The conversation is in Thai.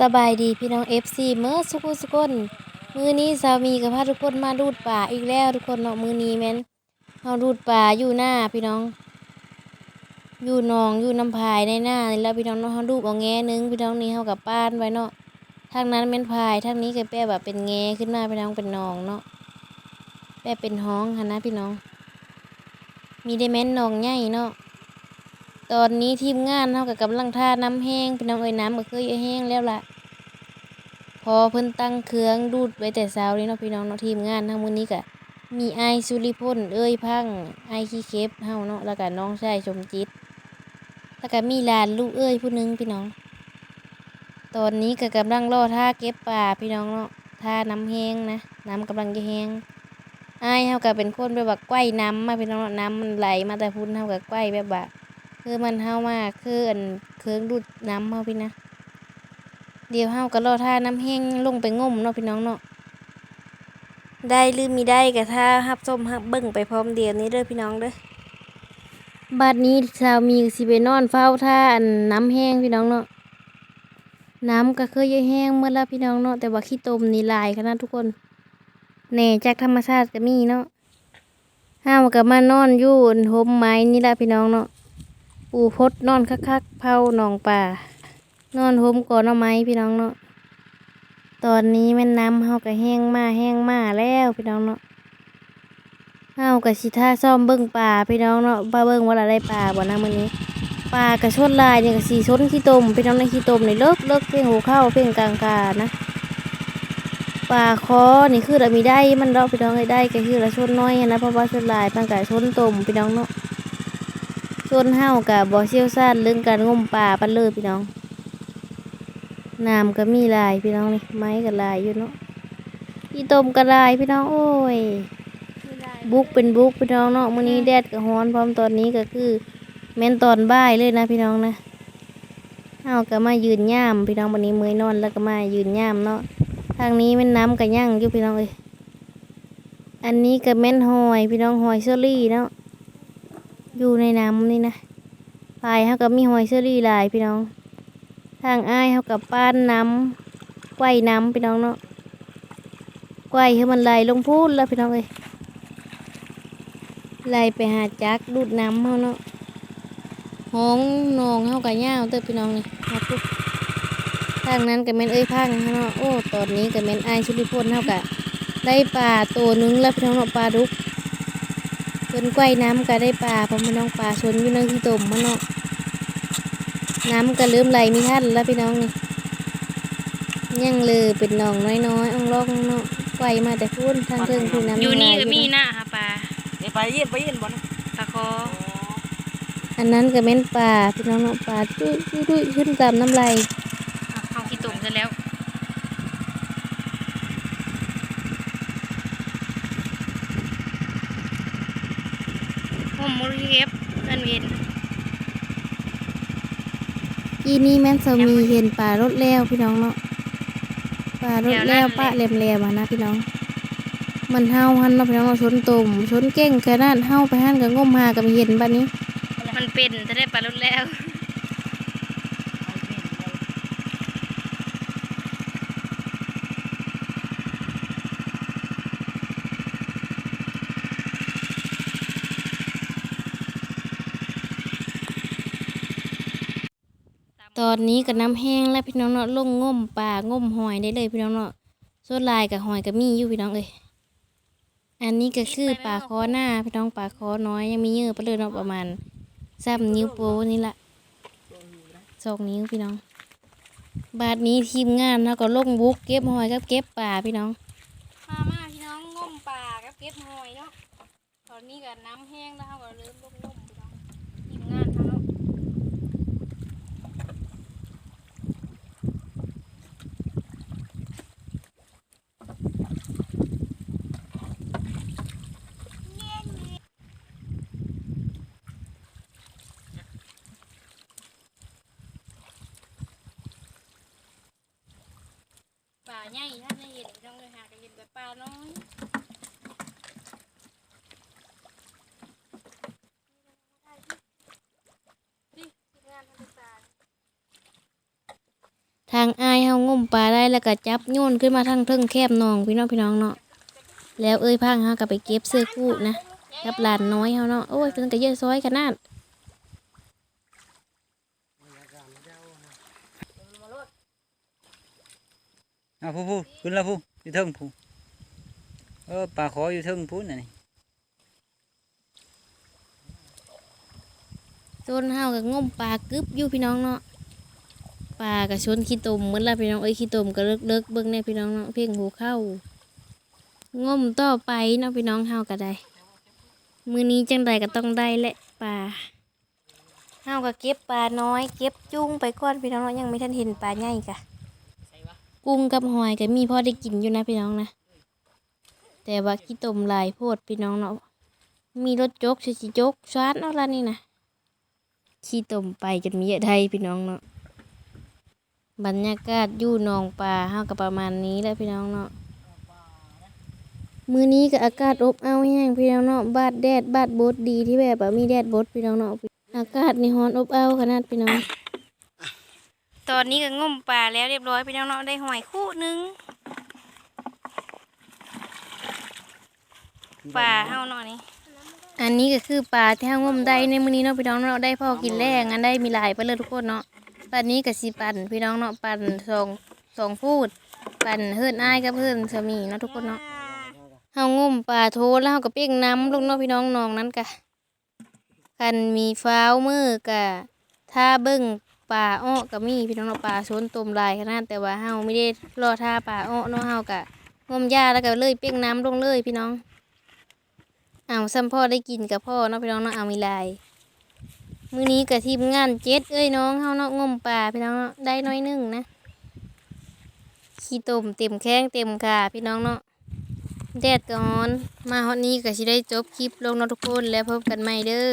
สบายดีพี่น้อง FC เมื่อสุกุสุกนมือนี้สามีกับพาทุกคนมาดูดป่าอีกแล้วทุกคนเนาะมือนี้แม่นเฮาดูดป่าอยู่หน้าพี่น้อง อยู่นองอยู่น้ำพายในหน้าแล้วพี่น้องเนาะเฮาดูบเอาแง่หนึงพี่น้องนี่เฮากับป้านไว้เนาะทางนั้นแม่นพายทางนี้ก็แปลว่าเป็นแง่ขึ้นมาพี่น้องเป็นนองเนาะแปลเป็นห้องหันนะพี่น้อง มีได้แม่นนองใหญ่เนาะ ตอนนี้ทีมงานเท่ากับกำลังท่าน้ำแห้งพี่น้องเอ้ยน้ำก็เคยแห้งแล้วล่ะ พอเพิ่นตั้งเครื่องดูดไว้แต่เช้านี้เนาะพี่น้องเนาะทีมงานทั้งมื้อนี้ก็มีไอสุริพลเอ้ยพังไอขี้เคฟเฮาเนาะแล้วก็น้องชายชมจิต แล้วก็มีหลานลูกเอ้ยผู้หนึงพี่น้อง ตอนนี้ก็กำลังรอท่าเก็บป่าพี่น้องเนาะท่าน้ำแห้งนะน้ำกำลังจะแห้งไอเฮาก็เป็นคนแบบว่าไกว้น้ำมาพี่น้องเนาะน้ำมันไหลมาแต่พุ่นเฮาก็ไกว้แบบว่า คือมันเฮามากคืออันเครื่องดูดน้ำเฮาพี่นะ เดี๋ยวเฮาก็รอท่าน้ำแห้งลงไปงมเนาะพี่น้องเนาะได้หรือมีได้ก็ท่าฮับส้มฮับเบิ่งไปพร้อมเดียวนี้เด้อพี่น้องเด้อบัดนี้สาวมีสิไปนอนเฝ้าท่าอันน้ำแห้งพี่น้องเนาะน้ำก็เคยแห้งเมื่อแล้วพี่น้องเนาะแต่ว่าขี้ตมนี่ลายขนาดทุกคนแหน่จากธรรมชาติก็มีเนาะห้าวก็มานอนอยู่อันโฮมไม้นี่ละพี่น้องเนาะ ปูพดนอนคักๆเผาหนองป่านอนโฮมก่อนเอาไม้พี่น้องเนาะตอนนี้แม่น้ำเฮาก็แห้งมาแห้งมาแล้วพี่น้องเนาะเฮาก็สิท่าซ่อมเบิ่งป่าพี่น้องเนาะบ่าเบิ่งว่าละได้ป่าบ่นะมื้อนี้ป่ากระชดลายเนี่ยก็สิชนขี้ตมพี่น้องในขี้ตมนี่เลิกเลิกเพ่งหัวเข้าเพ่งกลางกานะป่าคอนี่คือละมีได้มันดอกพี่น้องให้ได้ก็คือละชนน้อยนะเพราะว่าชนลายมันก็ชนตมพี่น้องเนาะ ส่วนเฮากับบ่เชี่ยวชาญเรื่องการงมป่าปันเลยพี่น้องน้ำก็มีหลายพี่น้องนี่ไม้ก็หลายอยู่เนาะอีต้มก็หลายพี่น้องโอ้ยบุกเป็นบุกพี่น้องเนาะมื้อนี้แดดก็ร้อนพร้อมตอนนี้ก็คือแม่นตอนบ่ายเลยนะพี่น้องนะเฮาก็มายืนย่ามพี่น้องวันนี้มื้อนอนแล้วก็มายืนย่ามเนาะทางนี้แม่นน้ำก็ยั่งอยู่พี่น้องเอ้ยอันนี้ก็แม่นหอยพี่น้องหอยเชอรี่เนาะ อยู่ในน้ำนี่นะปลายเขากับมีหอยเชอรี่ลายพี่น้อง ทางอ้ายเขากับป้านน้ำไกวน้ำพี่น้องเนาะไกวให้มันไหลลงพูนแล้วพี่น้องเอ้ยไหลไปหาจักดูดน้ำเขาเนาะห้องนองเขากับย่าเตอพี่น้องนี่มาปุ๊บทางนั้นกับเมนเอ้ยพังเขาเนาะโอ้ตอนนี้กับเมนไอายชุลิพลเขากะได้ปลาตัวหนึงแล้วพี่น้องเนาะปลาดุก เพิ่นไกวน้ำก็ได้ปลาเพราะมันน้องปลาชนอยู่ในที่ตุ่มมันเนาะน้ำก็เริ่มไหลมีท่านแล้วพี่น้องนี่ยังเลยเป็นหนองน้อยๆอ่องลอกเนาะไกวมาแต่พูนทางเทิงคือน้ำอยู่นี่ไหลก็มีหน้าค่ะปลาเดี๋ยวไปเย็นไปเย็นบ่นะปลาคออันนั้นก็เป็นปลาพี่น้องเนาะปลาดุยดุยดุยขึ้นตามน้ำไหลอะเอาขี้ตุ่มซะแล้ว ผมมุรีเก็บนั่นเวนอีนี่แม่นสามีเห็นปลารถแล้วพี่น้องเนาะปลารถแล้วปลาแหลมๆอะนะพี่น้อง มันเฮาหันเนาะพี่น้องเนาะชนตุ่มชนเก่งขนาดเฮาไปหันกับงมหากับเห็นบัดนี้ มันเป็นจะได้ปลาลดแล้ว ตอนนี้ก็น้ำแห้งแล้วพี่น้องเนาะลงงมปลางมหอยได้เลยพี่น้องเนาะส่วนลายกับหอยก็มีอยู่พี่น้องเอ้ยอันนี้ก็คือปลาคอหน้าพี่น้องปลาคอน้อยยังมีเยอะไปเลยเนาะประมาณสามนิ้วโป้นี่ละสองนิ้วพี่น้อง บาดนี้ทีมงานเนาะก็ลงบุกเก็บหอยกับเก็บปลาพี่น้องมามาพี่น้องงมปลากับเก็บหอยเนาะตอนนี้ก็น้ำแห้งแล้วเขาก็เริ่มลงงมพี่น้องทีมงานเขาเนาะ ป่า ใหญ่ท่านได้เห็นต้องเลยหากเห็นแบบปลาน้อยทางอายเฮางมมปลาได้แล้วก็จับโยนขึ้นมาทางเทิงแคบนองพี่น้องพี่น้องเนาะแล้วเอ้ยพังเฮาก็ไปเก็บเสื้อกู้นะกับหลานน้อยเฮาเนาะโอ้ยเพิ่นก็เยอะซอยขนาด เอาผู้ผู้ขึ้นแล้วผู้อยู่เทิงผู้เออปลาขออยู่เทิงผู้น่ะนี่ต้นเฮาก็งมปลากึบอยู่พี่น้องเนาะปลาก็ชนขี้ตมเหมือนละพี่น้องเอ้ยขี้ตมก็เลิกเลิกเบิ่งแน่พี่น้องเนาะเพ่งหูเข้างมต่อไปเนาะพี่น้องเฮาก็ได้มือนี้จังใดก็ต้องได้แหละปลาเฮาก็เก็บปลาน้อย เก็บจุ้งไปก่อนพี่น้องเนาะยังไม่ทันเห็นปลาใหญ่กะ กุ้งกับหอยก็มีพอได้กินอยู่นะพี่น้องนะ แต่ว่าขี้ตมลายโพดพี่น้องเนาะ มีรถจกสิจิจกชาร์จเนาะล่ะนี่นะขี้ตมไปจนมีเยอะไทยพี่น้องเนาะ บรรยากาศอยู่นองป่าเฮาก็ประมาณนี้แหละพี่น้องเนาะ มื้อนี้ก็อากาศอบอ้าวแห้งพี่น้องเนาะ บาดแดดบาดบดดีที่แบบว่ามีแดดบดพี่น้องเนาะ อากาศนี่ร้อนอบอ้าวขนาดพี่น้อง ตอนนี้ก็งมปลาแล้วเรียบร้อยพี่น้องเนได้หอยคู่นึงปลาเฮาเนาะนี่อันนี้ก็คือปลาที่เฮางมได้ในมื้อนี้เนาะพี่น้องเนาะได้พอกินแรงอันได้มีหลายไปเลยทุกคนเนาะปลานี้ก็สิปั่นพี่น้องเนาะปั่นสองสองพูด ปั่นเฮือนอ้ายกับเฮือนสามีเนาะทุกคนเนาะเฮางมปลาโทแล้วเฮาก็เป้งน้ำลงเนาะพี่น้องนองนั้นกะคันมีฟ้าวมือกะถ้าเบิ่ง ปลาอ้อก็มีพี่น้องเนาะปลาชนตมลายขนาดแต่ว่าเฮาไม่ได้รอท่าปลาอ้อเนาะเฮากะงมหญ้าแล้วก็เลยเป้งน้ำลงเลยพี่น้องเอาซ้ำพ่อได้กินกับพ่อเนาะพี่น้องเนาะเอามีลายมื้อนี้กับทีมงานเจ็ดเอ้ยน้องเฮาเนาะงมปลาพี่น้องเนาะได้น้อยหนึงนะขี้ต้มเต็มแข้งเต็มขาพี่น้องเนาะแดดก็ร้อน มาฮอดนี้ก็สิได้จบคลิปลงเนาะทุกคนแล้วพบกันใหม่เด้อ